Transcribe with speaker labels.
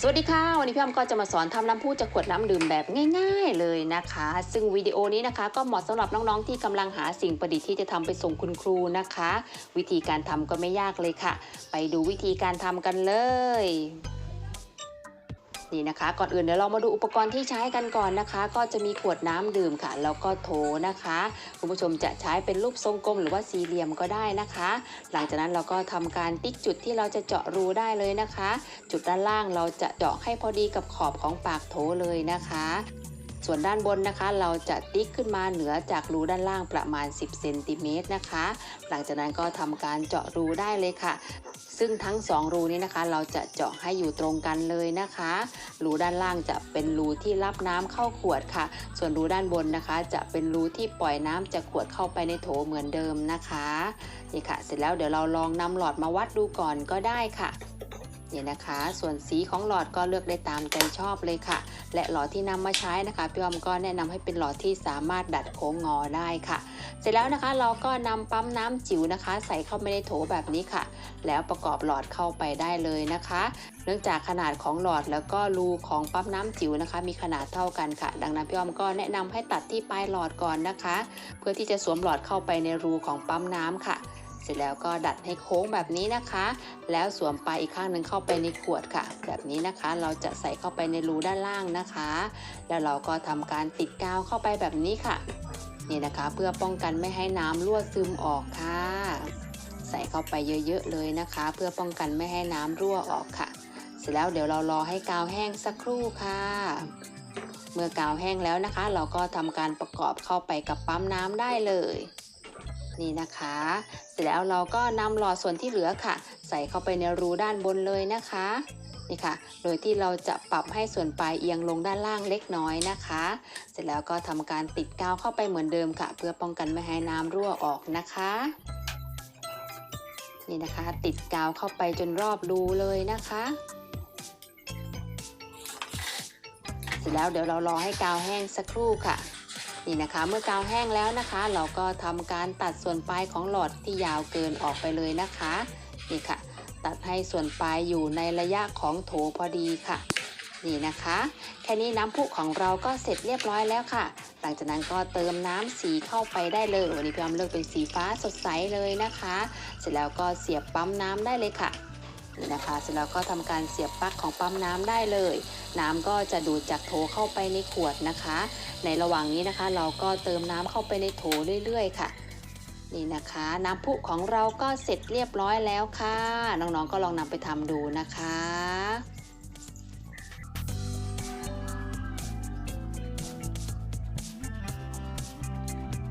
Speaker 1: สวัสดีค่ะ วันนี้พี่อ้อมก็จะมาสอนทำน้ำพุจากขวดน้ำดื่มแบบง่าย ๆ เลยนะคะ ซึ่งวิดีโอนี้นะคะ ก็เหมาะสำหรับน้องๆที่กำลังหาสิ่งประดิษฐ์ที่จะทำไปส่งคุณครูนะคะ วิธีการทำก็ไม่ยากเลยค่ะ ไปดูวิธีการทำกันเลย นี่นะคะ ก่อนอื่นเดี๋ยวเรามาดูอุปกรณ์ที่ใช้กันก่อนนะคะ ก็จะมีขวดน้ำดื่มค่ะ แล้วก็โถนะคะ คุณผู้ชมจะใช้เป็นรูปทรงกลมหรือว่าสี่เหลี่ยมก็ได้นะคะ หลังจากนั้นเราก็ทำการติ๊กจุดที่เราจะเจาะรูได้เลยนะคะ จุดด้านล่างเราจะเจาะให้พอดีกับขอบของปากโถเลยนะคะ ส่วนด้านบนนะคะ เราจะติ๊กขึ้นมาเหนือจากรูด้านล่างประมาณ 10เซนติเมตรนะคะ หลังจากนั้นก็ทำการเจาะรูได้เลยค่ะ ซึ่งทั้ง 2 รูนี้นะคะ เราจะเจาะให้อยู่ตรงกันเลยนะคะ รูด้านล่างจะเป็นรูที่รับน้ำเข้าขวดค่ะ ส่วนรูด้านบนนะคะ จะเป็นรูที่ปล่อยน้ำจากขวดเข้าไปในโถเหมือนเดิมนะคะนี่ค่ะ เสร็จแล้วเดี๋ยวเราลองนำหลอดมาวัดดูก่อนก็ได้ค่ะ นี่นะคะ ส่วนสีของหลอดก็เลือกได้ตามใจชอบเลยค่ะ และหลอดที่นำมาใช้นะคะพี่อมก็แนะนำให้เป็นหลอดที่สามารถดัดโค้งงอได้ค่ะ เสร็จแล้วนะคะเราก็นำปั๊มน้ำจิ๋วนะคะ ใส่เข้าไปในโถแบบนี้ค่ะ แล้วประกอบหลอดเข้าไปได้เลยนะคะ เนื่องจากขนาดของหลอดแล้วก็รูของปั๊มน้ำจิ๋วนะคะ มีขนาดเท่ากันค่ะ ดังนั้นพี่ออมก็แนะนำให้ตัดที่ปลายหลอดก่อนนะคะ เพื่อที่จะสวมหลอดเข้าไปในรูของปั๊มน้ำค่ะ เสร็จแล้วก็ดัดให้โค้งแบบนี้นะคะ แล้วสวมปลายอีกข้างหนึ่งเข้าไปในขวดค่ะ แบบนี้นะคะ เราจะใส่เข้าไปในรูด้านล่างนะคะ แล้วเราก็ทำการติดกาวเข้าไปแบบนี้ค่ะ นี่นะคะ เพื่อป้องกันไม่ให้น้ำรั่วซึมออกค่ะ ใส่เข้าไปเยอะๆเลยนะคะ เพื่อป้องกันไม่ให้น้ำรั่วออกค่ะ เสร็จแล้วเดี๋ยวเรารอให้กาวแห้งสักครู่ค่ะเมื่อกาวแห้งแล้วนะคะ เราก็ทำการประกอบเข้าไปกับปั๊มน้ำได้เลย นี่นะคะ เสร็จแล้วเราก็นำหลอดส่วนที่เหลือค่ะ ใส่เข้าไปในรูด้านบนเลยนะคะนี่ค่ะ โดยที่เราจะปรับให้ส่วนปลายเอียงลงด้านล่างเล็กน้อยนะคะ เสร็จแล้วก็ทำการติดกาวเข้าไปเหมือนเดิมค่ะ เพื่อป้องกันไม่ให้น้ำรั่วออกนะคะ นี่นะคะ ติดกาวเข้าไปจนรอบรูเลยนะคะ เสร็จแล้วเดี๋ยวเรารอให้กาวแห้งสักครู่ค่ะ นี่นะคะ เมื่อกาวแห้งแล้วนะคะ เราก็ทำการตัดส่วนปลายของหลอดที่ยาวเกินออกไปเลยนะคะนี่ค่ะ ตัดให้ส่วนปลายอยู่ในระยะของโถพอดีค่ะ นี่นะคะ แค่นี้น้ำพุของเราก็เสร็จเรียบร้อยแล้วค่ะ หลังจากนั้นก็เติมน้ำสีเข้าไปได้เลย วันนี้พี่ออมเลือกเป็นสีฟ้าสดใสเลยนะคะ เสร็จแล้วก็เสียบปั๊มน้ำได้เลยค่ะนี่นะคะ เสร็จแล้วก็ทำการเสียบปลั๊กของปั๊มน้ำได้เลย น้ำก็จะดูดจากโถเข้าไปในขวดนะคะ ในระหว่างนี้นะคะ เราก็เติมน้ำเข้าไปในโถเรื่อย ๆ ค่ะ นี่นะคะ น้ำพุของเราก็เสร็จเรียบร้อยแล้วค่ะ น้องๆก็ลองนำไปทำดูนะคะ